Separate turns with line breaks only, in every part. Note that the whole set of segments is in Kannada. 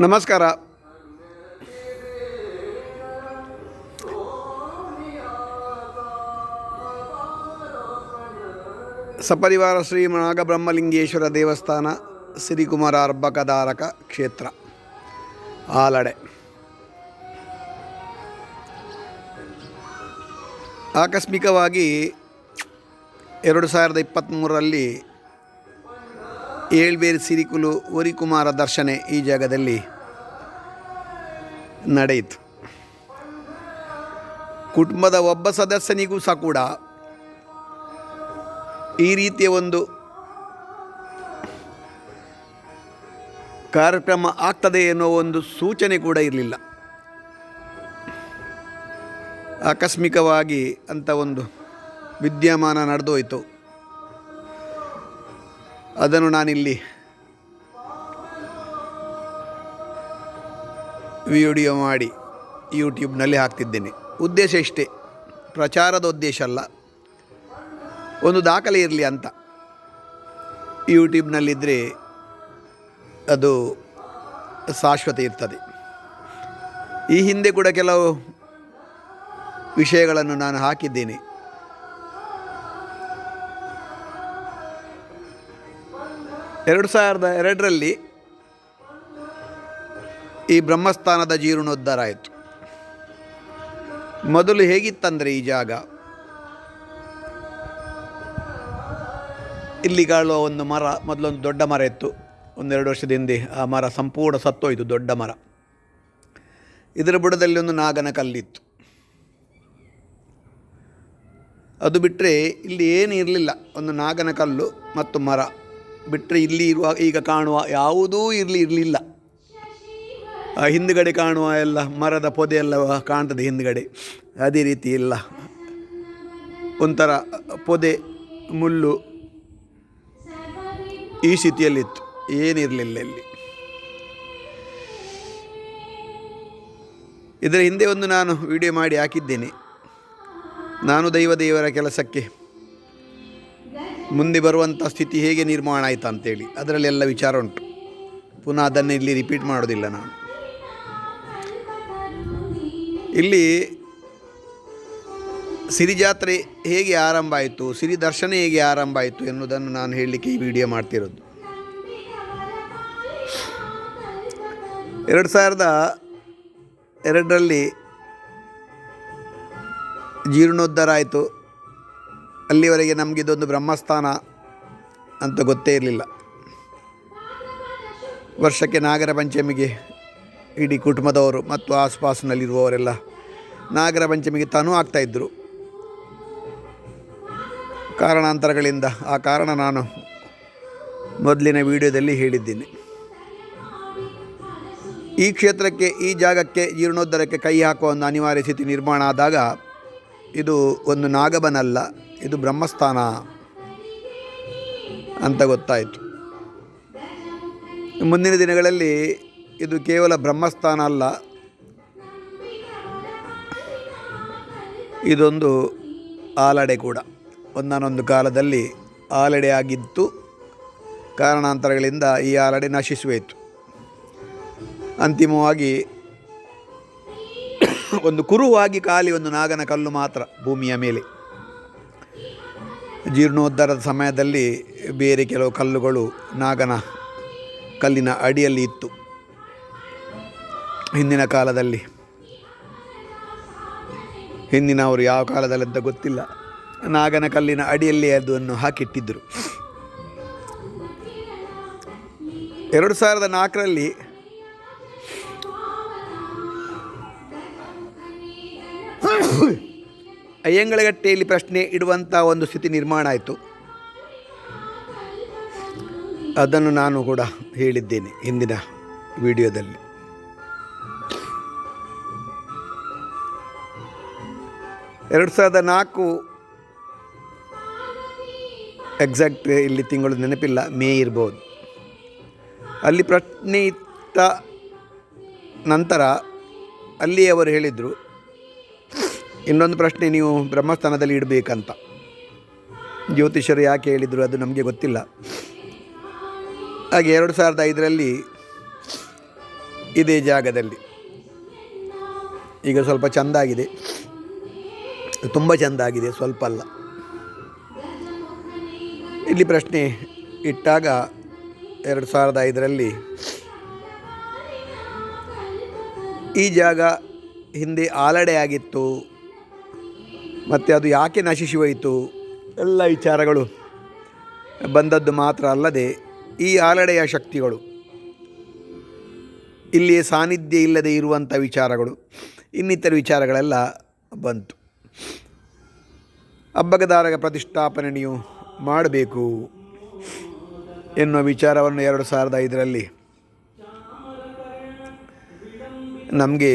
ನಮಸ್ಕಾರ. ಸಪರಿವಾರ ಶ್ರೀ ನಾಗಬ್ರಹ್ಮಲಿಂಗೇಶ್ವರ ದೇವಸ್ಥಾನ ಸಿರಿಕುಮಾರ ಅರ್ಭಕಧಾರಕ ಕ್ಷೇತ್ರ ಆಲಡೆ. ಆಕಸ್ಮಿಕವಾಗಿ ಎರಡು ಸಾವಿರದ ಇಪ್ಪತ್ತ್ಮೂರರಲ್ಲಿ ಏಳ್ಬೇರು ಸಿರಿಕುಲು ಒರಿಕುಮಾರ ದರ್ಶನೆ ಈ ಜಾಗದಲ್ಲಿ ನಡೆಯಿತು. ಕುಟುಂಬದ ಒಬ್ಬ ಸದಸ್ಯನಿಗೂ ಸಹ ಕೂಡ ಈ ರೀತಿಯ ಒಂದು ಕಾರ್ಯಕ್ರಮ ಆಗ್ತದೆ ಎನ್ನುವ ಒಂದು ಸೂಚನೆ ಕೂಡ ಇರಲಿಲ್ಲ. ಆಕಸ್ಮಿಕವಾಗಿ ಅಂತ ಒಂದು ವಿದ್ಯಮಾನ ನಡೆದೋಯ್ತು. ಅದನ್ನು ನಾನಿಲ್ಲಿ ವಿಡಿಯೋ ಮಾಡಿ ಯೂಟ್ಯೂಬ್ನಲ್ಲಿ ಹಾಕ್ತಿದ್ದೇನೆ. ಉದ್ದೇಶ ಇಷ್ಟೇ. ಪ್ರಚಾರದ ಉದ್ದೇಶ ಅಲ್ಲ. ಒಂದು ದಾಖಲೆ ಇರಲಿ ಅಂತ. ಯೂಟ್ಯೂಬ್ನಲ್ಲಿದ್ದರೆ ಅದು ಶಾಶ್ವತ ಇರ್ತದೆ. ಈ ಹಿಂದೆ ಕೂಡ ಕೆಲವು ವಿಷಯಗಳನ್ನು ನಾನು ಹಾಕಿದ್ದೇನೆ. ಎರಡು ಸಾವಿರದ ಎರಡರಲ್ಲಿ ಈ ಬ್ರಹ್ಮಸ್ಥಾನದ ಜೀರ್ಣೋದ್ಧಾರ ಆಯಿತು. ಮೊದಲು ಹೇಗಿತ್ತಂದರೆ ಈ ಜಾಗ? ಇಲ್ಲಿ ಕಾಳುವ ಒಂದು ಮರ, ಮೊದಲೊಂದು ದೊಡ್ಡ ಮರ ಇತ್ತು. ಒಂದೆರಡು ವರ್ಷದ ಹಿಂದೆ ಆ ಮರ ಸಂಪೂರ್ಣ ಸತ್ತೋಯಿತು, ದೊಡ್ಡ ಮರ. ಇದರ ಬುಡದಲ್ಲಿ ಒಂದು ನಾಗನ ಕಲ್ಲಿತ್ತು. ಅದು ಬಿಟ್ಟರೆ ಇಲ್ಲಿ ಏನು ಇರಲಿಲ್ಲ. ಒಂದು ನಾಗನ ಕಲ್ಲು ಮತ್ತು ಮರ. ಬಿಟ್ಟರೆ ಇಲ್ಲಿ ಇರುವ ಈಗ ಕಾಣುವ ಯಾವುದೂ ಇರಲಿ ಇರಲಿಲ್ಲ. ಹಿಂದುಗಡೆ ಕಾಣುವ ಎಲ್ಲ ಮರದ ಪೊದೆ ಎಲ್ಲ ಕಾಣ್ತದೆ ಹಿಂದುಗಡೆ. ಅದೇ ರೀತಿ ಇಲ್ಲ ಒಂಥರ ಪೊದೆ, ಮುಳ್ಳು ಈ ಸ್ಥಿತಿಯಲ್ಲಿತ್ತು. ಏನಿರಲಿಲ್ಲ ಇಲ್ಲಿ. ಇದರ ಹಿಂದೆ ಒಂದು ನಾನು ವಿಡಿಯೋ ಮಾಡಿ ಹಾಕಿದ್ದೇನೆ. ನಾನು ದೈವ ದೇವರ ಕೆಲಸಕ್ಕೆ ಮುಂದೆ ಬರುವಂಥ ಸ್ಥಿತಿ ಹೇಗೆ ನಿರ್ಮಾಣ ಆಯಿತು ಅಂತೇಳಿ, ಅದರಲ್ಲಿ ಎಲ್ಲ ವಿಚಾರ ಉಂಟು. ಪುನಃ ಅದನ್ನು ಇಲ್ಲಿ ರಿಪೀಟ್ ಮಾಡೋದಿಲ್ಲ ನಾನು. ಇಲ್ಲಿ ಸಿರಿ ಜಾತ್ರೆ ಹೇಗೆ ಆರಂಭ ಆಯಿತು, ಸಿರಿ ದರ್ಶನ ಹೇಗೆ ಆರಂಭ ಆಯಿತು ಎನ್ನುವುದನ್ನು ನಾನು ಹೇಳಲಿಕ್ಕೆ ಈ ವಿಡಿಯೋ ಮಾಡ್ತಿರೋದು. ಎರಡು ಸಾವಿರದ ಎರಡರಲ್ಲಿ ಜೀರ್ಣೋದ್ಧಾರ ಆಯಿತು. ಅಲ್ಲಿವರೆಗೆ ನಮಗೆ ಇದೊಂದು ಬ್ರಹ್ಮಸ್ಥಾನ ಅಂತ ಗೊತ್ತೇ ಇರಲಿಲ್ಲ. ವರ್ಷಕ್ಕೆ ನಾಗರ ಪಂಚಮಿಗೆ ಇಡೀ ಕುಟುಂಬದವರು ಮತ್ತು ಆಸುಪಾಸಿನಲ್ಲಿರುವವರೆಲ್ಲ ನಾಗರ ಪಂಚಮಿಗೆ ತಾನೂ ಆಗ್ತಾಯಿದ್ದರು ಕಾರಣಾಂತರಗಳಿಂದ ಆ ಕಾರಣ ನಾನು ಮೊದಲಿನ ವಿಡಿಯೋದಲ್ಲಿ ಹೇಳಿದ್ದೀನಿ. ಈ ಕ್ಷೇತ್ರಕ್ಕೆ, ಈ ಜಾಗಕ್ಕೆ ಜೀರ್ಣೋದ್ಧಾರಕ್ಕೆ ಕೈ ಹಾಕುವ ಒಂದು ಅನಿವಾರ್ಯ ಸ್ಥಿತಿ ನಿರ್ಮಾಣ ಆದಾಗ ಇದು ಒಂದು ನಾಗಬನಲ್ಲ. ಇದು ಬ್ರಹ್ಮಸ್ಥಾನ ಅಂತ ಗೊತ್ತಾಯಿತು. ಮುಂದಿನ ದಿನಗಳಲ್ಲಿ ಇದು ಕೇವಲ ಬ್ರಹ್ಮಸ್ಥಾನ ಅಲ್ಲ. ಇದೊಂದು ಆಲಡೆ ಕೂಡ. ಒಂದಾನೊಂದು ಕಾಲದಲ್ಲಿ ಆಲಡೆ ಆಗಿತ್ತು. ಕಾರಣಾಂತರಗಳಿಂದ ಈ ಆಲಡೆ ನಶಿಸುವಾಯಿತು ಅಂತಿಮವಾಗಿ ಒಂದು ಕುರುವಾಗಿ ಖಾಲಿ ಒಂದು ನಾಗನ ಕಲ್ಲು ಮಾತ್ರ ಭೂಮಿಯ ಮೇಲೆ. ಜೀರ್ಣೋದ್ಧಾರದ ಸಮಯದಲ್ಲಿ ಬೇರೆ ಕೆಲವು ಕಲ್ಲುಗಳು ನಾಗನ ಕಲ್ಲಿನ ಅಡಿಯಲ್ಲಿ ಇತ್ತು. ಹಿಂದಿನ ಕಾಲದಲ್ಲಿ. ಹಿಂದಿನವರು ಯಾವ ಅಂತ ಗೊತ್ತಿಲ್ಲ. ನಾಗನ ಕಲ್ಲಿನ ಅಡಿಯಲ್ಲಿ ಅದನ್ನು ಹಾಕಿಟ್ಟಿದ್ದರು. ಎರಡು ಸಾವಿರದ ನಾಲ್ಕರಲ್ಲಿ ಅಯ್ಯಂಗಳಗಟ್ಟೆಯಲ್ಲಿ ಪ್ರಶ್ನೆ ಇಡುವಂಥ ಒಂದು ಸ್ಥಿತಿ ನಿರ್ಮಾಣ ಆಯಿತು. ಅದನ್ನು ನಾನು ಕೂಡ ಹೇಳಿದ್ದೇನೆ ಹಿಂದಿನ ವಿಡಿಯೋದಲ್ಲಿ. ಎರಡು ಸಾವಿರದ ನಾಲ್ಕು ಎಕ್ಸಾಕ್ಟ್ ಇಲ್ಲಿ ತಿಂಗಳು ನೆನಪಿಲ್ಲ, ಮೇ ಇರ್ಬೋದು. ಅಲ್ಲಿ ಪ್ರಶ್ನೆ ಇತ್ತ ನಂತರ ಅಲ್ಲಿ ಅವರು ಹೇಳಿದರು ಇನ್ನೊಂದು ಪ್ರಶ್ನೆ ನೀವು ಬ್ರಹ್ಮಸ್ಥಾನದಲ್ಲಿ ಇಡಬೇಕಂತ. ಜ್ಯೋತಿಷರು ಯಾಕೆ ಹೇಳಿದರು ಅದು ನಮಗೆ ಗೊತ್ತಿಲ್ಲ. ಹಾಗೆ ಎರಡು ಸಾವಿರದ ಐದರಲ್ಲಿ ಇದೇ ಜಾಗದಲ್ಲಿ. ಈಗ ಸ್ವಲ್ಪ ಚೆಂದ ಆಗಿದೆ. ತುಂಬ ಚೆಂದ ಸ್ವಲ್ಪ ಅಲ್ಲ. ಇಲ್ಲಿ ಪ್ರಶ್ನೆ ಇಟ್ಟಾಗ ಎರಡು ಸಾವಿರದ ಐದರಲ್ಲಿ ಈ ಜಾಗ ಹಿಂದೆ ಆಲಡೆ ಆಗಿತ್ತು. ಮತ್ತು ಅದು ಯಾಕೆ ನಶಿಸಿ ಹೋಯಿತು? ಎಲ್ಲ ವಿಚಾರಗಳು ಬಂದದ್ದು ಮಾತ್ರ ಅಲ್ಲದೆ ಈ ಆಲಡೆಯ ಶಕ್ತಿಗಳು ಇಲ್ಲಿ ಸಾನ್ನಿಧ್ಯ ಇಲ್ಲದೆ ಇರುವಂಥ ವಿಚಾರಗಳು, ಇನ್ನಿತರ ವಿಚಾರಗಳೆಲ್ಲ ಬಂತು. ಹಬ್ಬಗದಾರಗ ಪ್ರತಿಷ್ಠಾಪನೆ ನೀವು ಮಾಡಬೇಕು ಎನ್ನುವ ವಿಚಾರವನ್ನು ಎರಡು ಸಾವಿರದ ಐದರಲ್ಲಿ ನಮಗೆ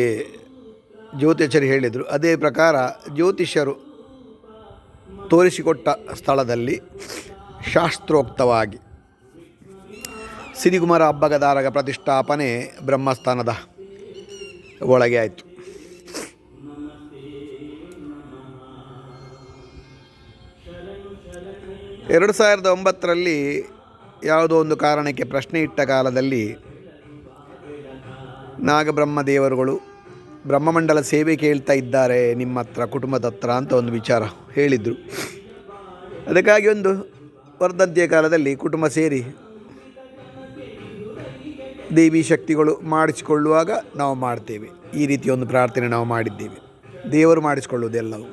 ಜ್ಯೋತಿಷ್ಯರು ಹೇಳಿದರು, ಅದೇ ಪ್ರಕಾರ ಜ್ಯೋತಿಷ್ಯರು ತೋರಿಸಿಕೊಟ್ಟ ಸ್ಥಳದಲ್ಲಿ ಶಾಸ್ತ್ರೋಕ್ತವಾಗಿ ಸಿರಿಗುಮಾರ ಹಬ್ಬಗದಾರಗ ಪ್ರತಿಷ್ಠಾಪನೆ ಬ್ರಹ್ಮಸ್ಥಾನದ ಒಳಗೆ ಆಯಿತು. ಎರಡು ಸಾವಿರದ ಒಂಬತ್ತರಲ್ಲಿ ಯಾವುದೋ ಒಂದು ಕಾರಣಕ್ಕೆ ಪ್ರಶ್ನೆ ಇಟ್ಟ ಕಾಲದಲ್ಲಿ ನಾಗಬ್ರಹ್ಮ ದೇವರುಗಳು ಬ್ರಹ್ಮಮಂಡಲ ಸೇವೆ ಕೇಳ್ತಾ ಇದ್ದಾರೆ, ನಿಮ್ಮ ಹತ್ರ, ಕುಟುಂಬದ ಹತ್ರ ಅಂತ ಒಂದು ವಿಚಾರ ಹೇಳಿದರು. ಅದಕ್ಕಾಗಿ ಒಂದು ವರ್ಧಂತಿಯ ಕಾಲದಲ್ಲಿ ಕುಟುಂಬ ಸೇರಿ ದೇವಿ ಶಕ್ತಿಗಳು ಮಾಡಿಸಿಕೊಳ್ಳುವಾಗ ನಾವು ಮಾಡ್ತೇವೆ. ಈ ರೀತಿ ಒಂದು ಪ್ರಾರ್ಥನೆ ನಾವು ಮಾಡಿದ್ದೇವೆ. ದೇವರು ಮಾಡಿಸಿಕೊಳ್ಳುವುದೆಲ್ಲವೂ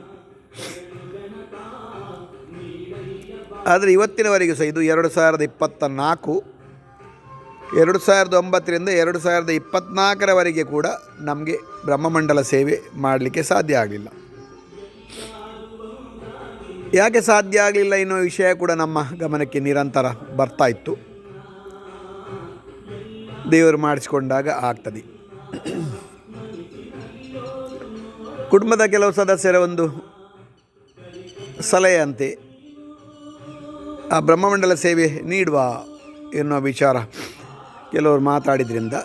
ಆದರೆ ಇವತ್ತಿನವರೆಗೂ ಸಹ ಇದು ಎರಡು ಸಾವಿರದ ಇಪ್ಪತ್ತ ನಾಲ್ಕು ಎರಡು ಸಾವಿರದ ಒಂಬತ್ತರಿಂದ ಎರಡು ಸಾವಿರದ ಇಪ್ಪತ್ತ್ನಾಲ್ಕರವರೆಗೆ ಕೂಡ ನಮಗೆ ಬ್ರಹ್ಮಮಂಡಲ ಸೇವೆ ಮಾಡಲಿಕ್ಕೆ ಸಾಧ್ಯ ಆಗಲಿಲ್ಲ. ಯಾಕೆ ಸಾಧ್ಯ ಆಗಲಿಲ್ಲ ಎನ್ನುವ ವಿಷಯ ಕೂಡ ನಮ್ಮ ಗಮನಕ್ಕೆ ನಿರಂತರ ಬರ್ತಾ ಇತ್ತು. ದೇವರು ಮಾಡಿಸಿಕೊಂಡಾಗ ಆಗ್ತದೆ. ಕುಟುಂಬದ ಕೆಲವು ಸದಸ್ಯರ ಒಂದು ಸಲಹೆಯಂತೆ ಆ ಬ್ರಹ್ಮಮಂಡಲ ಸೇವೆ ನೀಡುವ ಎನ್ನುವ ವಿಚಾರ ಕೆಲವರು ಮಾತಾಡಿದ್ರಿಂದ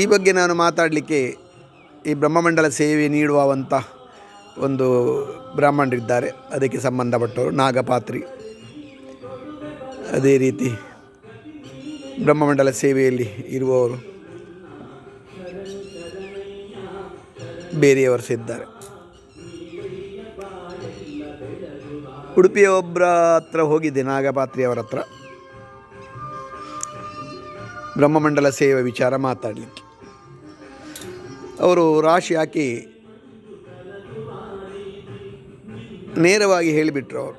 ಈ ಬಗ್ಗೆ ನಾನು ಮಾತಾಡಲಿಕ್ಕೆ ಈ ಬ್ರಹ್ಮಮಂಡಲ ಸೇವೆ ನೀಡುವಂಥ ಒಂದು ಬ್ರಾಹ್ಮಣರಿದ್ದಾರೆ. ಅದಕ್ಕೆ ಸಂಬಂಧಪಟ್ಟವರು ನಾಗಪಾತ್ರಿ. ಅದೇ ರೀತಿ ಬ್ರಹ್ಮಮಂಡಲ ಸೇವೆಯಲ್ಲಿ ಇರುವವರು ಬೇರೆಯವರು ಸಹ ಇದ್ದಾರೆ ಉಡುಪಿಯ ಒಬ್ಬರ ಹತ್ರ ಹೋಗಿದ್ದೆ ನಾಗಪಾತ್ರಿಯವರ ಹತ್ರ. ಬ್ರಹ್ಮಮಂಡಲ ಸೇವೆ ವಿಚಾರ ಮಾತಾಡಲಿಕ್ಕೆ. ಅವರು ರಾಶಿ ಹಾಕಿ ನೇರವಾಗಿ ಹೇಳಿಬಿಟ್ರು ಅವರು.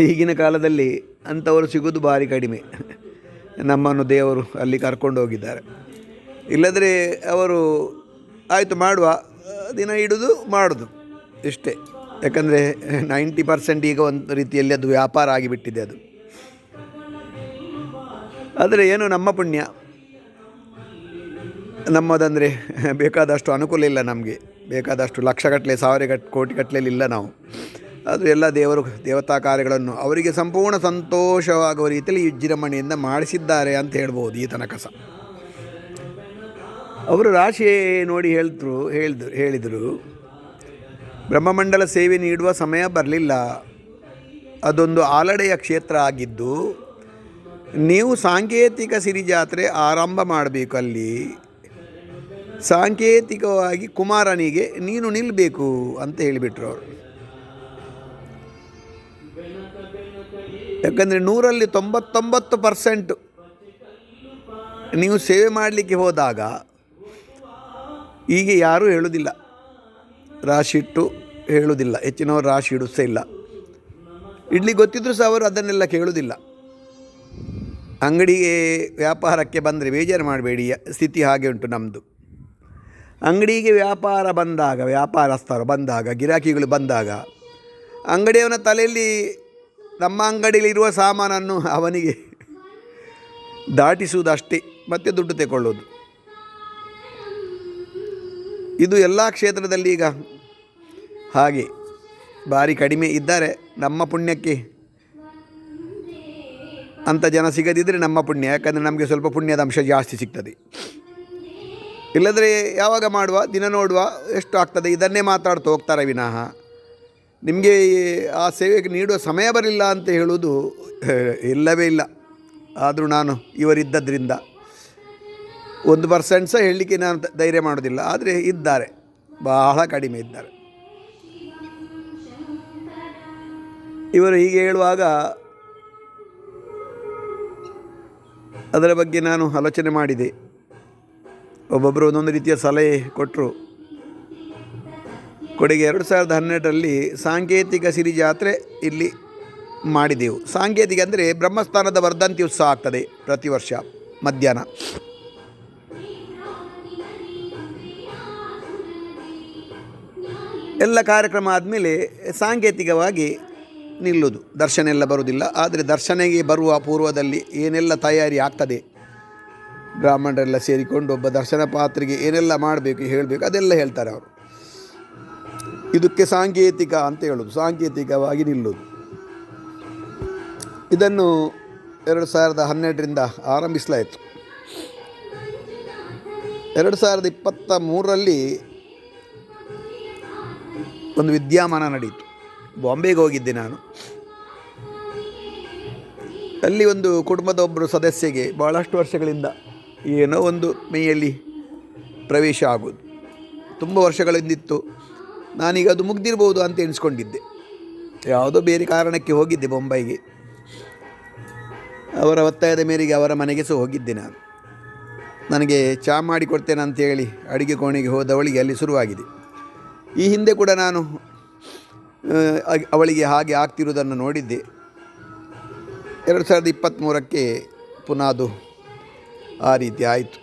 ಈಗಿನ ಕಾಲದಲ್ಲಿ ಅಂಥವರು ಸಿಗೋದು ಭಾರಿ ಕಡಿಮೆ. ನಮ್ಮನ್ನು ದೇವರು ಅಲ್ಲಿ ಕರ್ಕೊಂಡು ಹೋಗಿದ್ದಾರೆ. ಇಲ್ಲದ್ರೆ ಅವರು ಆಯಿತು ಮಾಡುವ, ದಿನ ಇಡೋದು ಮಾಡೋದು ಇಷ್ಟೇ. ಯಾಕಂದರೆ ನೈಂಟಿ ಪರ್ಸೆಂಟ್ ಈಗ ಒಂದು ರೀತಿಯಲ್ಲಿ ಅದು ವ್ಯಾಪಾರ ಆಗಿಬಿಟ್ಟಿದೆ ಅದು. ಆದರೆ ಏನು ನಮ್ಮ ಪುಣ್ಯ? ನಮ್ಮದಂದರೆ ಬೇಕಾದಷ್ಟು ಅನುಕೂಲ ಇಲ್ಲ ನಮಗೆ. ಬೇಕಾದಷ್ಟು ಲಕ್ಷಗಟ್ಟಲೆ ಸಾವಿರ ಗಟ್ ಕೋಟಿ ಗಟ್ಟಲೆಯಲ್ಲಿ ಇಲ್ಲ ನಾವು. ಅದು ಎಲ್ಲ ದೇವರು ದೇವತಾ ಕಾರ್ಯಗಳನ್ನು ಅವರಿಗೆ ಸಂಪೂರ್ಣ ಸಂತೋಷವಾಗುವ ರೀತಿಯಲ್ಲಿ ವಿಜೃಂಭಣೆಯಿಂದ ಮಾಡಿಸಿದ್ದಾರೆ ಅಂತ ಹೇಳ್ಬೋದು ಈ ತನಕ ಸಹ. ಅವರು ರಾಶಿ ನೋಡಿ ಹೇಳ್ತರು ಹೇಳಿದ್ರು ಹೇಳಿದರು, ಬ್ರಹ್ಮಮಂಡಲ ಸೇವೆ ನೀಡುವ ಸಮಯ ಬರಲಿಲ್ಲ. ಅದೊಂದು ಆಲಡೆಯ ಕ್ಷೇತ್ರ ಆಗಿದ್ದು ನೀವು ಸಾಂಕೇತಿಕ ಸಿರಿಜಾತ್ರೆ ಆರಂಭ ಮಾಡಬೇಕು ಅಲ್ಲಿ. ಸಾಂಕೇತಿಕವಾಗಿ ಕುಮಾರನಿಗೆ ನೀನು ನಿಲ್ಲಬೇಕು ಅಂತ ಹೇಳಿಬಿಟ್ರು ಅವರು. ಯಾಕಂದರೆ ನೂರಲ್ಲಿ ತೊಂಬತ್ತೊಂಬತ್ತು ಪರ್ಸೆಂಟು ನೀವು ಸೇವೆ ಮಾಡಲಿಕ್ಕೆ ಹೋದಾಗ ಈಗ ಯಾರೂ ಹೇಳೋದಿಲ್ಲ. ರಾಶಿ ಇಟ್ಟು ಹೇಳುವುದಿಲ್ಲ ಹೆಚ್ಚಿನವರು ರಾಶಿ ಇಡುತ್ತೇ ಇಲ್ಲ. ಇಡ್ಲಿ ಗೊತ್ತಿದ್ದರೂ ಸಹ ಅವರು ಅದನ್ನೆಲ್ಲ ಕೇಳುವುದಿಲ್ಲ ಅಂಗಡಿಗೆ ವ್ಯಾಪಾರಕ್ಕೆ ಬಂದರೆ ಬೇಜಾರು ಮಾಡಬೇಡಿ, ಸ್ಥಿತಿ ಹಾಗೆ ಉಂಟು ನಮ್ಮದು ಅಂಗಡಿಗೆ ವ್ಯಾಪಾರ ಬಂದಾಗ, ವ್ಯಾಪಾರಸ್ಥರು ಬಂದಾಗ, ಗಿರಾಕಿಗಳು ಬಂದಾಗ, ಅಂಗಡಿಯವನ ತಲೆಯಲ್ಲಿ ನಮ್ಮ ಅಂಗಡಿಯಲ್ಲಿರುವ ಸಾಮಾನನ್ನು ಅವನಿಗೆ ದಾಟಿಸುವುದಷ್ಟೇ, ಮತ್ತೆ ದುಡ್ಡು ತಗೊಳ್ಳೋದು ಇದು ಎಲ್ಲ ಕ್ಷೇತ್ರದಲ್ಲಿ ಈಗ ಹಾಗೆ, ಭಾರಿ ಕಡಿಮೆ ಇದ್ದಾರೆ ನಮ್ಮ ಪುಣ್ಯಕ್ಕೆ. ಅಂಥ ಜನ ಸಿಗದಿದ್ದರೆ ನಮ್ಮ ಪುಣ್ಯ. ಯಾಕಂದರೆ ನಮಗೆ ಸ್ವಲ್ಪ ಪುಣ್ಯದ ಅಂಶ ಜಾಸ್ತಿ ಸಿಗ್ತದೆ. ಇಲ್ಲದ್ರೆ ಯಾವಾಗ ಮಾಡುವ? ದಿನ ನೋಡುವ. ಎಷ್ಟು ಆಗ್ತದೆ? ಇದನ್ನೇ ಮಾತಾಡ್ತಾ ಹೋಗ್ತಾರೆ ವಿನಃ. ನಿಮಗೆ ಆ ಸೇವೆಗೆ ನೀಡುವ ಸಮಯ ಬರಲಿಲ್ಲ ಅಂತ ಹೇಳುವುದು ಇಲ್ಲವೇ ಇಲ್ಲ. ಆದರೂ ನಾನು ಇವರಿದ್ದದ್ರಿಂದ ಒಂದು ಪರ್ಸೆಂಟ್ ಸಹ ಹೇಳಲಿಕ್ಕೆ ನಾನು ಧೈರ್ಯ ಮಾಡೋದಿಲ್ಲ. ಆದರೆ ಇದ್ದಾರೆ. ಬಹಳ ಕಡಿಮೆ ಇದ್ದಾರೆ. ಇವರು ಹೀಗೆ ಹೇಳುವಾಗ ಅದರ ಬಗ್ಗೆ ನಾನು ಆಲೋಚನೆ ಮಾಡಿದೆ. ಒಬ್ಬೊಬ್ಬರು ಒಂದೊಂದು ರೀತಿಯ ಸಲಹೆ ಕೊಟ್ಟರು ಕೊಡುಗೆ ಎರಡು ಸಾವಿರದ ಹನ್ನೆರಡರಲ್ಲಿ ಸಾಂಕೇತಿಕ ಸಿರಿ ಜಾತ್ರೆ ಇಲ್ಲಿ ಮಾಡಿದೆವು. ಸಾಂಕೇತಿಕ ಅಂದರೆ ಬ್ರಹ್ಮಸ್ಥಾನದ ವರ್ಧಂತಿ ಉತ್ಸವ ಆಗ್ತದೆ ಪ್ರತಿ ವರ್ಷ ಮಧ್ಯಾಹ್ನ. ಎಲ್ಲ ಕಾರ್ಯಕ್ರಮ ಆದಮೇಲೆ ಸಾಂಕೇತಿಕವಾಗಿ ನಿಲ್ಲುವುದು ದರ್ಶನ ಎಲ್ಲ ಬರುವುದಿಲ್ಲ. ಆದರೆ ದರ್ಶನಗೆ ಬರುವ ಪೂರ್ವದಲ್ಲಿ ಏನೆಲ್ಲ ತಯಾರಿ ಆಗ್ತದೆ? ಬ್ರಾಹ್ಮಣರೆಲ್ಲ ಸೇರಿಕೊಂಡು ಒಬ್ಬ ದರ್ಶನ ಪಾತ್ರೆಗೆ ಏನೆಲ್ಲ ಮಾಡಬೇಕು, ಹೇಳಬೇಕು, ಅದೆಲ್ಲ ಹೇಳ್ತಾರೆ ಅವರು. ಇದಕ್ಕೆ ಸಾಂಕೇತಿಕ ಅಂತ ಹೇಳೋದು, ಸಾಂಕೇತಿಕವಾಗಿ ನಿಲ್ಲುವುದು ಇದನ್ನು ಎರಡು ಸಾವಿರದ ಹನ್ನೆರಡರಿಂದ ಆರಂಭಿಸಲಾಯಿತು. ಎರಡು ಸಾವಿರದ ಇಪ್ಪತ್ತ ಮೂರರಲ್ಲಿ ಒಂದು ವಿದ್ಯಮಾನ ನಡೆಯಿತು. ಬಾಂಬೆಗೆ ಹೋಗಿದ್ದೆ ನಾನು. ಅಲ್ಲಿ ಒಂದು ಕುಟುಂಬದ ಒಬ್ಬರು ಸದಸ್ಯಗೆ ಭಾಳಷ್ಟು ವರ್ಷಗಳಿಂದ ಏನೋ ಒಂದು ಮೈಯಲ್ಲಿ ಪ್ರವೇಶ ಆಗೋದು. ತುಂಬ ವರ್ಷಗಳಿಂದಿತ್ತು. ನಾನೀಗ ಅದು ಮುಗ್ದಿರ್ಬೋದು ಅಂತ ಎಣಿಸ್ಕೊಂಡಿದ್ದೆ. ಯಾವುದೋ ಬೇರೆ ಕಾರಣಕ್ಕೆ ಹೋಗಿದ್ದೆ ಬೊಂಬೈಗೆ ಅವರ ಒತ್ತಾಯದ ಮೇರೆಗೆ ಅವರ ಮನೆಗೆ ಸಹ ಹೋಗಿದ್ದೆ ನಾನು. ನನಗೆ ಚಾ ಮಾಡಿಕೊಡ್ತೇನೆ ಅಂತೇಳಿ ಅಡುಗೆ ಕೋಣೆಗೆ ಹೋದವಳಿಗೆ ಅಲ್ಲಿ ಶುರುವಾಗಿದೆ. ಈ ಹಿಂದೆ ಕೂಡ ನಾನು ಅವಳಿಗೆ ಹಾಗೆ ಆಗ್ತಿರುವುದನ್ನು ನೋಡಿದ್ದೆ. ಎರಡು ಸಾವಿರದ ಇಪ್ಪತ್ತ್ಮೂರಕ್ಕೆ ಪುನಃ ಅದು ಆ ರೀತಿ ಆಯಿತು.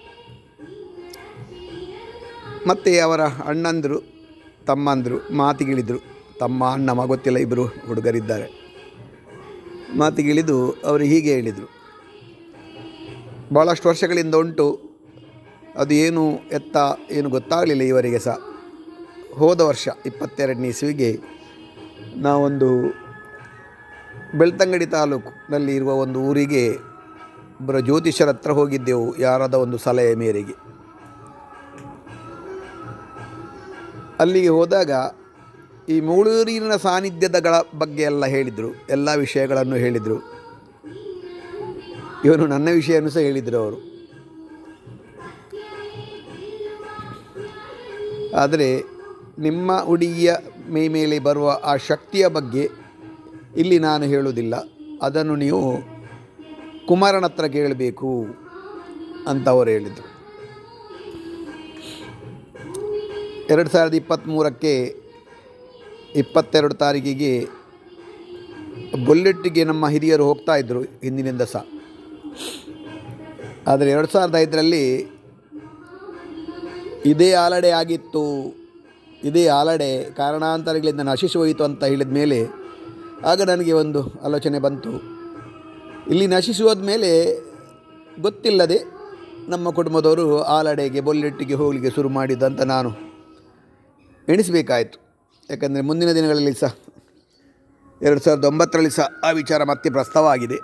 ಮತ್ತು ಅವರ ಅಣ್ಣಂದರು, ತಮ್ಮಂದರು, ಮಾತಿಗಿಳಿದರು. ತಮ್ಮ ಅಣ್ಣ ಮಗೊತ್ತಿಲ್ಲ ಗೊತ್ತಿಲ್ಲ ಇಬ್ಬರು ಹುಡುಗರಿದ್ದಾರೆ. ಮಾತಿಗಿಳಿದು ಅವರು ಹೀಗೆ ಹೇಳಿದರು. ಭಾಳಷ್ಟು ವರ್ಷಗಳಿಂದ ಉಂಟು, ಅದು ಏನು ಎತ್ತ ಏನು ಗೊತ್ತಾಗಲಿಲ್ಲ ಇವರಿಗೆ ಸಹ. ಹೋದ ವರ್ಷ ಇಪ್ಪತ್ತೆರಡನೇ ಇಸುವಿಗೆ ನಾವೊಂದು ಬೆಳ್ತಂಗಡಿ ತಾಲೂಕಿನಲ್ಲಿ ಇರುವ ಒಂದು ಊರಿಗೆ ಒಬ್ಬರ ಜ್ಯೋತಿಷರ ಹತ್ರ ಹೋಗಿದ್ದೆವು, ಯಾರದ ಒಂದು ಸಲಹೆ ಮೇರೆಗೆ. ಅಲ್ಲಿಗೆ ಹೋದಾಗ ಈ ಮೂಳೂರಿನ ಸಾನ್ನಿಧ್ಯದಗಳ ಬಗ್ಗೆ ಎಲ್ಲ ಹೇಳಿದರು, ಎಲ್ಲ ವಿಷಯಗಳನ್ನು ಹೇಳಿದರು. ಇವನು ನನ್ನ ವಿಷಯನೂ ಸಹ ಹೇಳಿದರು ಅವರು. ಆದರೆ ನಿಮ್ಮ ಹುಡುಗಿಯ ಮೇ ಮೇಲೆ ಬರುವ ಆ ಶಕ್ತಿಯ ಬಗ್ಗೆ ಇಲ್ಲಿ ನಾನು ಹೇಳುವುದಿಲ್ಲ. ಅದನ್ನು ನೀವು ಕುಮಾರನ ಹತ್ರ ಕೇಳಬೇಕು ಅಂತ ಅವರು ಹೇಳಿದರು. ಎರಡು ಸಾವಿರದ ಇಪ್ಪತ್ತ್ಮೂರಕ್ಕೆ ಇಪ್ಪತ್ತೆರಡು ತಾರೀಕಿಗೆ ಬುಲ್ಲೆಟ್ಟಿಗೆ ನಮ್ಮ ಹಿರಿಯರು ಹೋಗ್ತಾ ಇದ್ದರು ಹಿಂದಿನಿಂದ ಸಹ. ಆದರೆ ಎರಡು ಸಾವಿರದ ಐದರಲ್ಲಿ ಇದೇ ಆಲಡೆ ಆಗಿತ್ತು, ಇದೇ ಆಲಡೆ ಕಾರಣಾಂತರಗಳಿಂದ ನಶಿಸಿ ಹೋಯಿತು ಅಂತ ಹೇಳಿದ ಮೇಲೆ ಆಗ ನನಗೆ ಒಂದು ಆಲೋಚನೆ ಬಂತು. ಇಲ್ಲಿ ನಶಿಸುವುದ ಮೇಲೆ ಗೊತ್ತಿಲ್ಲದೆ ನಮ್ಮ ಕುಟುಂಬದವರು ಆಲಡೆಗೆ ಬೊಲ್ಲೆಟ್ಟಿಗೆ ಹೋಗಲಿಕ್ಕೆ ಶುರು ಮಾಡಿದ್ದಂತ ನಾನು. ಎಣಿಸಬೇಕಾಯಿತು. ಯಾಕಂದರೆ ಮುಂದಿನ ದಿನಗಳಲ್ಲಿ ಸಹ, ಎರಡು ಸಾವಿರದ ಒಂಬತ್ತರಲ್ಲಿ ಸಹ ಆ ವಿಚಾರ ಮತ್ತೆ ಪ್ರಸ್ತಾವ ಆಗಿದೆ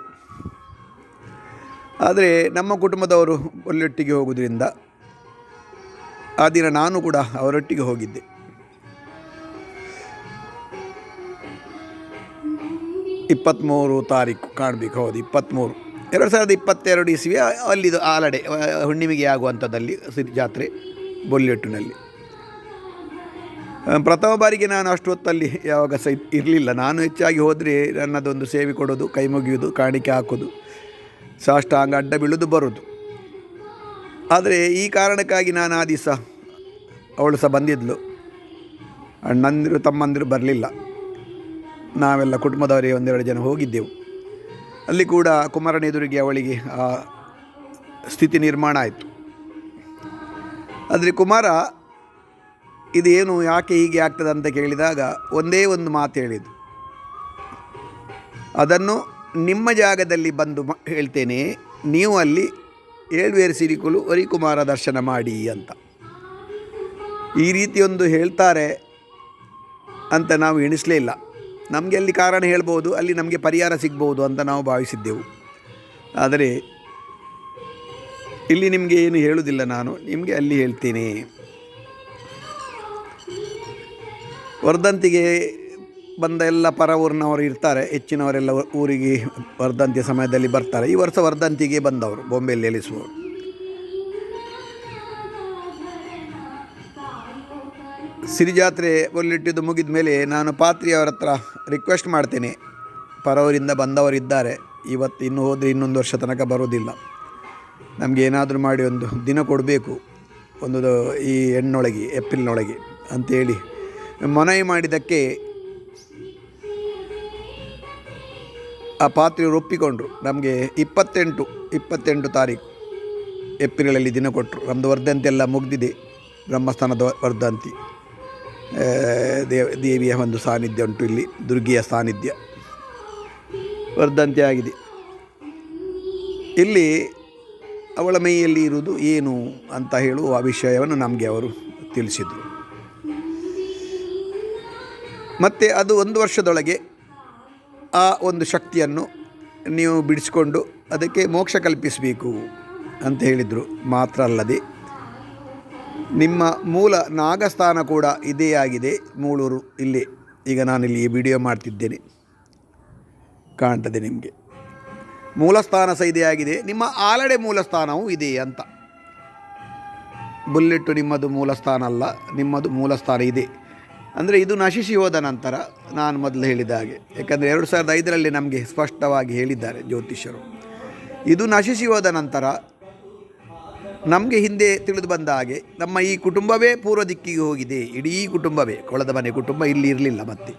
ಆದರೆ ನಮ್ಮ ಕುಟುಂಬದವರು ಬೊಲ್ಲೆಟ್ಟಿಗೆ ಹೋಗುವುದರಿಂದ ಆ ದಿನ ನಾನು ಕೂಡ ಅವರೊಟ್ಟಿಗೆ ಹೋಗಿದ್ದೆ. ಇಪ್ಪತ್ತ್ಮೂರು ತಾರೀಕು ಕಾಣಬೇಕು, ಹೌದು ಇಪ್ಪತ್ತ್ಮೂರು ಎರಡು ಸಾವಿರದ ಇಪ್ಪತ್ತೆರಡು ಇಸ್ವಿ ಅಲ್ಲಿದು ಆಲಡೆ ಹುಣ್ಣಿಮೆಗೆ ಆಗುವಂಥದ್ದಲ್ಲಿ ಸಿರಿ ಜಾತ್ರೆ ಬೊಲ್ಲೆಟ್ಟಿನಲ್ಲಿ. ಪ್ರಥಮ ಬಾರಿಗೆ ನಾನು ಅಷ್ಟು ಹೊತ್ತಲ್ಲಿ ಯಾವಾಗ ಸಹ ಇರಲಿಲ್ಲ. ನಾನು ಹೆಚ್ಚಾಗಿ ಹೋದರೆ ನನ್ನದೊಂದು ಸೇವೆ ಕೊಡೋದು ಕೈ ಮುಗಿಯೋದು ಕಾಣಿಕೆ ಹಾಕೋದು, ಸಾಷ್ಟಾಂಗ ಅಡ್ಡ ಬೀಳೋದು ಬರೋದು ಆದರೆ ಈ ಕಾರಣಕ್ಕಾಗಿ ನಾನು ಆ ದಿವಸ ಅವಳು ಸಹ ಬಂದಿದ್ಲು. ಅಣ್ಣಂದಿರು, ತಮ್ಮಂದಿರು ಬರಲಿಲ್ಲ. ನಾವೆಲ್ಲ ಕುಟುಂಬದವರೇ ಒಂದೆರಡು ಜನ ಹೋಗಿದ್ದೆವು. ಅಲ್ಲಿ ಕೂಡ ಕುಮಾರನ ಎದುರಿಗೆ ಅವಳಿಗೆ, ಆ, ಸ್ಥಿತಿ ನಿರ್ಮಾಣ ಆಯಿತು. ಆದರೆ ಕುಮಾರ, ಇದೇನು ಯಾಕೆ ಹೀಗೆ ಆಗ್ತದೆ? ಅಂತ ಕೇಳಿದಾಗ ಒಂದೇ ಒಂದು ಮಾತು ಹೇಳಿದ್ದು. ಅದನ್ನು ನಿಮ್ಮ ಜಾಗದಲ್ಲಿ ಬಂದು ಹೇಳ್ತೇನೆ. ನೀವು ಅಲ್ಲಿ ಏಳ್ವೇರು ಸಿರಿಕುಲು ಹರಿಕುಮಾರ ದರ್ಶನ ಮಾಡಿ ಅಂತ. ಈ ರೀತಿಯೊಂದು ಹೇಳ್ತಾರೆ ಅಂತ ನಾವು ಎಣಿಸಲೇ ಇಲ್ಲ. ನಮಗೆ ಅಲ್ಲಿ ಕಾರಣ ಹೇಳ್ಬೋದು, ಅಲ್ಲಿ ನಮಗೆ ಪರಿಹಾರ ಸಿಗ್ಬೋದು ಅಂತ ನಾವು ಭಾವಿಸಿದ್ದೆವು. ಆದರೆ, ಇಲ್ಲಿ ನಿಮಗೆ ಏನು ಹೇಳುವುದಿಲ್ಲ ನಾನು, ನಿಮಗೆ ಅಲ್ಲಿ ಹೇಳ್ತೀನಿ. ವರ್ಧಂತಿಗೆ ಬಂದ ಎಲ್ಲ ಪರ ಊರಿನವರು ಇರ್ತಾರೆ, ಹೆಚ್ಚಿನವರೆಲ್ಲ ಊರಿಗೆ ವರ್ಧಂತಿಯ ಸಮಯದಲ್ಲಿ ಬರ್ತಾರೆ. ಈ ವರ್ಷ ವರ್ಧಂತಿಗೆ ಬಂದವರು ಬೊಂಬೆಯಲ್ಲಿ ಎಲಿಸುವವರು ಸಿರಿಜಾತ್ರೆ ಒಲ್ಲಿಟ್ಟಿದ್ದು ಮುಗಿದ ಮೇಲೆ ನಾನು ಪಾತ್ರಿಯವರ ಹತ್ರ ರಿಕ್ವೆಸ್ಟ್ ಮಾಡ್ತೇನೆ. ಪರವರಿಂದ ಬಂದವರಿದ್ದಾರೆ ಇವತ್ತು ಇನ್ನು ಹೋದರೆ ಇನ್ನೊಂದು ವರ್ಷ ತನಕ ಬರೋದಿಲ್ಲ ನಮಗೆ ಏನಾದರೂ ಮಾಡಿ ಒಂದು ದಿನ ಕೊಡಬೇಕು. ಒಂದು ಈ ಹೆಣ್ಣೊಳಗೆ, ಏಪ್ರಿಲ್ನೊಳಗೆ ಅಂತೇಳಿ ಮನವಿ ಮಾಡಿದ್ದಕ್ಕೆ ಆ ಪಾತ್ರೆಯವರು ಒಪ್ಪಿಕೊಂಡ್ರು. ನಮಗೆ ಇಪ್ಪತ್ತೆಂಟು ಇಪ್ಪತ್ತೆಂಟು ತಾರೀಕು ಏಪ್ರಿಲಲ್ಲಿ ದಿನ ಕೊಟ್ಟರು. ನಮ್ಮದು ವರ್ಧಂತಿ ಎಲ್ಲ ಮುಗಿದಿದೆ. ಬ್ರಹ್ಮಸ್ಥಾನದ ವರ್ಧಂತಿ. ದೇವ ದೇವಿಯ ಒಂದು ಸಾನ್ನಿಧ್ಯ ಉಂಟು ಇಲ್ಲಿ, ದುರ್ಗಿಯ ಸಾನ್ನಿಧ್ಯ. ವರ್ಧಂತೆ ಆಗಿದೆ ಇಲ್ಲಿ ಅವಳ ಮೈಯಲ್ಲಿ ಇರುವುದು ಏನು ಅಂತ ಹೇಳುವ ವಿಷಯವನ್ನು ನಮಗೆ ಅವರು ತಿಳಿಸಿದರು. ಮತ್ತು ಅದು ಒಂದು ವರ್ಷದೊಳಗೆ ಆ ಒಂದು ಶಕ್ತಿಯನ್ನು ನೀವು ಬಿಡಿಸಿಕೊಂಡು ಅದಕ್ಕೆ ಮೋಕ್ಷ ಕಲ್ಪಿಸಬೇಕು ಅಂತ ಹೇಳಿದರು. ಮಾತ್ರ ಅಲ್ಲದೆ ನಿಮ್ಮ ಮೂಲ ನಾಗಸ್ಥಾನ ಕೂಡ ಇದೇ ಆಗಿದೆ. ಮೂಳೂರು ಇಲ್ಲಿ. ಈಗ ನಾನಿಲ್ಲಿ ವಿಡಿಯೋ ಮಾಡ್ತಿದ್ದೇನೆ. ಕಾಣ್ತದೆ ನಿಮಗೆ. ಮೂಲಸ್ಥಾನ ಸಹ ಇದೇ ಆಗಿದೆ. ನಿಮ್ಮ ಆಲಡೆ ಮೂಲಸ್ಥಾನವೂ ಇದೆ ಅಂತ. ಬುಲ್ಲೆಟ್ಟು ನಿಮ್ಮದು ಮೂಲಸ್ಥಾನ ಅಲ್ಲ, ನಿಮ್ಮದು ಮೂಲಸ್ಥಾನ ಇದೆ. ಅಂದರೆ ಇದು ನಶಿಸಿ ಹೋದ ನಂತರ ನಾನು ಮೊದಲು ಹೇಳಿದ ಹಾಗೆ. ಯಾಕಂದರೆ ಎರಡು ಸಾವಿರದ ಐದರಲ್ಲಿ ನಮಗೆ ಸ್ಪಷ್ಟವಾಗಿ ಹೇಳಿದ್ದಾರೆ ಜ್ಯೋತಿಷ್ಯರು. ಇದು ನಶಿಸಿ ಹೋದ ನಂತರ ನಮಗೆ ಹಿಂದೆ ತಿಳಿದು ಬಂದ ಹಾಗೆ ನಮ್ಮ ಈ ಕುಟುಂಬವೇ ಪೂರ್ವ ದಿಕ್ಕಿಗೆ ಹೋಗಿದೆ. ಇಡೀ ಕುಟುಂಬವೇ. ಕೊಳದ ಮನೆ ಕುಟುಂಬ ಇಲ್ಲಿ ಇರಲಿಲ್ಲ ಮತ್ತೆ.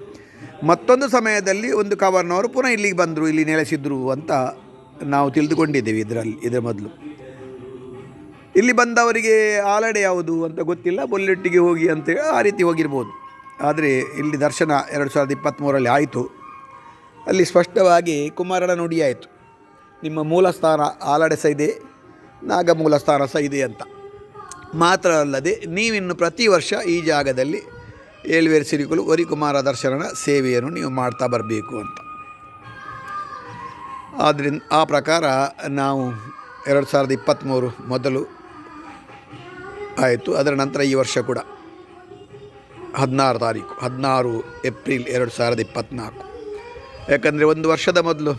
ಮತ್ತೊಂದು ಸಮಯದಲ್ಲಿ ಒಂದು ಕವರ್ನವರು ಪುನಃ ಇಲ್ಲಿಗೆ ಬಂದರು, ಇಲ್ಲಿ ನೆಲೆಸಿದ್ರು ಅಂತ ನಾವು ತಿಳಿದುಕೊಂಡಿದ್ದೇವೆ ಇದರಲ್ಲಿ, ಇದರ ಮೊದಲು. ಇಲ್ಲಿ ಬಂದವರಿಗೆ ಆಲಡೆ ಯಾವುದು ಅಂತ ಗೊತ್ತಿಲ್ಲ ಬೊಲ್ಲೆಟ್ಟಿಗೆ ಹೋಗಿ ಅಂತೇಳಿ ಆ ರೀತಿ ಹೋಗಿರ್ಬೋದು. ಆದರೆ ಇಲ್ಲಿ ದರ್ಶನ ಎರಡು ಸಾವಿರದ ಇಪ್ಪತ್ತ್ಮೂರಲ್ಲಿ ಆಯಿತು. ಅಲ್ಲಿ ಸ್ಪಷ್ಟವಾಗಿ ಕುಮಾರನ ನುಡಿಯಾಯಿತು ನಿಮ್ಮ ಮೂಲ ಸ್ಥಾನ ಆಲಡೆ ಇದೆ ನಾಗ ಮೂಲ ಸ್ಥಾನ ಸಹ ಇದೆ ಅಂತ. ಮಾತ್ರ ಅಲ್ಲದೆ ನೀವಿನ್ನು ಪ್ರತಿ ವರ್ಷ ಈ ಜಾಗದಲ್ಲಿ ಏಳುವೇರು ಸಿರಿಕುಲು ವರಿಕುಮಾರ ದರ್ಶನನ ಸೇವೆಯನ್ನು ನೀವು ಮಾಡ್ತಾ ಬರಬೇಕು ಅಂತ. ಆದ್ದರಿಂದ ಆ ಪ್ರಕಾರ ನಾವು ಎರಡು ಸಾವಿರದ ಇಪ್ಪತ್ತ್ಮೂರು ಮೊದಲು ಆಯಿತು. ಅದರ ನಂತರ ಈ ವರ್ಷ ಕೂಡ ಹದಿನಾರು ತಾರೀಕು, ಹದಿನಾರು ಏಪ್ರಿಲ್ ಎರಡು ಸಾವಿರದ ಇಪ್ಪತ್ತ್ನಾಲ್ಕು. ಯಾಕಂದರೆ ಒಂದು ವರ್ಷದ ಮೊದಲು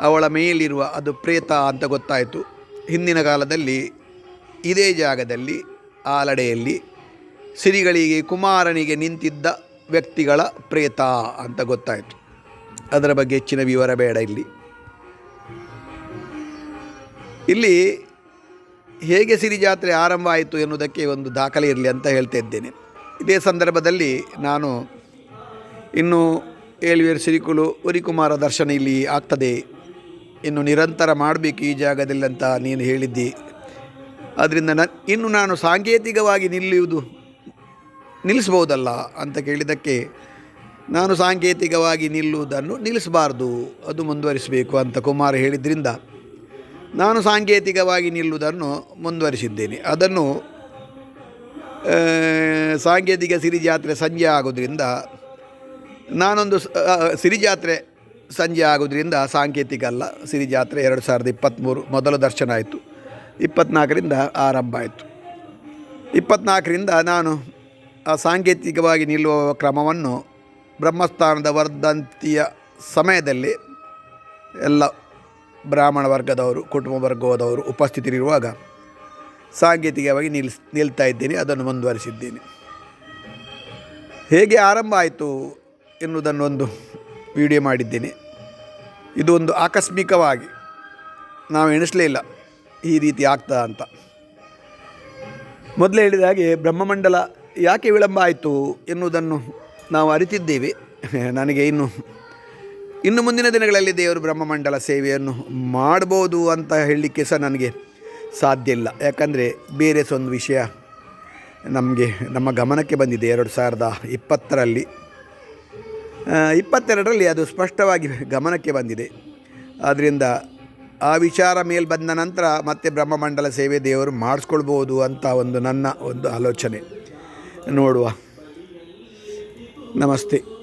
ಅವಳ ಮೇಲಿರುವ ಅದು ಪ್ರೇತ ಅಂತ ಗೊತ್ತಾಯಿತು. ಹಿಂದಿನ ಕಾಲದಲ್ಲಿ ಇದೇ ಜಾಗದಲ್ಲಿ, ಆಲಡೆಯಲ್ಲಿ ಸಿರಿಗಳಿಗೆ, ಕುಮಾರನಿಗೆ ನಿಂತಿದ್ದ ವ್ಯಕ್ತಿಗಳ ಪ್ರೇತ ಅಂತ ಗೊತ್ತಾಯಿತು. ಅದರ ಬಗ್ಗೆ ಹೆಚ್ಚಿನ ವಿವರ ಬೇಡ ಇಲ್ಲಿ. ಇಲ್ಲಿ ಹೇಗೆ ಸಿರಿ ಜಾತ್ರೆ ಆರಂಭ ಆಯಿತು ಎನ್ನುವುದಕ್ಕೆ ಒಂದು ದಾಖಲೆ ಇರಲಿ ಅಂತ ಹೇಳ್ತಾ ಇದ್ದೇನೆ. ಇದೇ ಸಂದರ್ಭದಲ್ಲಿ ನಾನು ಇನ್ನು ಏಳುವೇರು ಸಿರಿಕುಲು ಉರಿಕುಮಾರ ದರ್ಶನ ಇಲ್ಲಿ ಆಗ್ತದೆ ಇನ್ನು ನಿರಂತರ ಮಾಡಬೇಕು ಈ ಜಾಗದಲ್ಲಿ ಅಂತ ನೀನು ಹೇಳಿದ್ದಿ. ಅದರಿಂದ ನ, ಇನ್ನು ನಾನು ಸಾಂಕೇತಿಕವಾಗಿ ನಿಲ್ಲುವುದು ನಿಲ್ಲಿಸ್ಬೋದಲ್ಲ ಅಂತ ಕೇಳಿದ್ದಕ್ಕೆ ನಾನು ಸಾಂಕೇತಿಕವಾಗಿ ನಿಲ್ಲುವುದನ್ನು ನಿಲ್ಲಿಸಬಾರ್ದು, ಅದು ಮುಂದುವರಿಸಬೇಕು ಅಂತ ಕುಮಾರ್ ಹೇಳಿದ್ರಿಂದ ನಾನು ಸಾಂಕೇತಿಕವಾಗಿ ನಿಲ್ಲುವುದನ್ನು ಮುಂದುವರಿಸಿದ್ದೇನೆ. ಅದನ್ನು ಸಾಂಕೇತಿಕ ಸಿರಿ ಜಾತ್ರೆ ಸಂಜೆ ಆಗೋದ್ರಿಂದ ನಾನೊಂದು ಸಿರಿ ಜಾತ್ರೆ ಸಂಜೆ ಆಗೋದ್ರಿಂದ ಸಾಂಕೇತಿಕ ಅಲ್ಲ. ಸಿರಿ ಜಾತ್ರೆ ಎರಡು ಸಾವಿರದ ಇಪ್ಪತ್ತ್ಮೂರು ಮೊದಲ ದರ್ಶನ ಆಯಿತು. ಇಪ್ಪತ್ತ್ನಾಲ್ಕರಿಂದ ಆರಂಭ ಆಯಿತು. ಇಪ್ಪತ್ತ್ನಾಲ್ಕರಿಂದ ನಾನು ಆ ಸಾಂಕೇತಿಕವಾಗಿ ನಿಲ್ಲುವ ಕ್ರಮವನ್ನು ಬ್ರಹ್ಮಸ್ಥಾನದ ವರ್ಧಂತಿಯ ಸಮಯದಲ್ಲಿ ಎಲ್ಲ ಬ್ರಾಹ್ಮಣ ವರ್ಗದವರು, ಕುಟುಂಬ ವರ್ಗದವರು ಉಪಸ್ಥಿತರಿರುವಾಗ ಸಾಂಕೇತಿಕವಾಗಿ ನಿಲ್ಸ್ ನಿಲ್ತಾ ಇದ್ದೇನೆ, ಅದನ್ನು ಮುಂದುವರಿಸಿದ್ದೇನೆ. ಹೇಗೆ ಆರಂಭ ಆಯಿತು ಎನ್ನುವುದನ್ನು ಒಂದು ವಿಡಿಯೋ ಮಾಡಿದ್ದೇನೆ. ಇದು ಒಂದು ಆಕಸ್ಮಿಕವಾಗಿ. ನಾವು ಎಣಿಸಲೇ ಇಲ್ಲ ಈ ರೀತಿ ಆಗ್ತದ ಅಂತ. ಮೊದಲು ಹೇಳಿದ ಹಾಗೆ ಬ್ರಹ್ಮಮಂಡಲ ಯಾಕೆ ವಿಳಂಬ ಆಯಿತು ಎನ್ನುವುದನ್ನು ನಾವು ಅರಿತಿದ್ದೇವೆ. ನನಗೆ ಇನ್ನು ಇನ್ನು ಮುಂದಿನ ದಿನಗಳಲ್ಲಿ ದೇವರು ಬ್ರಹ್ಮಮಂಡಲ ಸೇವೆಯನ್ನು ಮಾಡ್ಬೋದು ಅಂತ ಹೇಳಲಿಕ್ಕೆ ಸಹ ನನಗೆ ಸಾಧ್ಯ ಇಲ್ಲ. ಯಾಕಂದರೆ ಬೇರೆ ಸೊಂದು ವಿಷಯ ನಮಗೆ, ನಮ್ಮ ಗಮನಕ್ಕೆ ಬಂದಿದೆ. ಎರಡು ಸಾವಿರದ ಇಪ್ಪತ್ತರಲ್ಲಿ ಇಪ್ಪತ್ತೆರಡರಲ್ಲಿ ಅದು ಸ್ಪಷ್ಟವಾಗಿ ಗಮನಕ್ಕೆ ಬಂದಿದೆ. ಆದ್ದರಿಂದ ಆ ವಿಚಾರ ಮೇಲೆ ಬಂದ ನಂತರ ಮತ್ತೆ ಬ್ರಹ್ಮಮಂಡಲ ಸೇವೆ ದೇವರು ಮಾಡಿಸ್ಕೊಳ್ಬೋದು ಅಂತ ಒಂದು ನನ್ನ ಒಂದು ಆಲೋಚನೆ. ನೋಡುವ. ನಮಸ್ತೆ.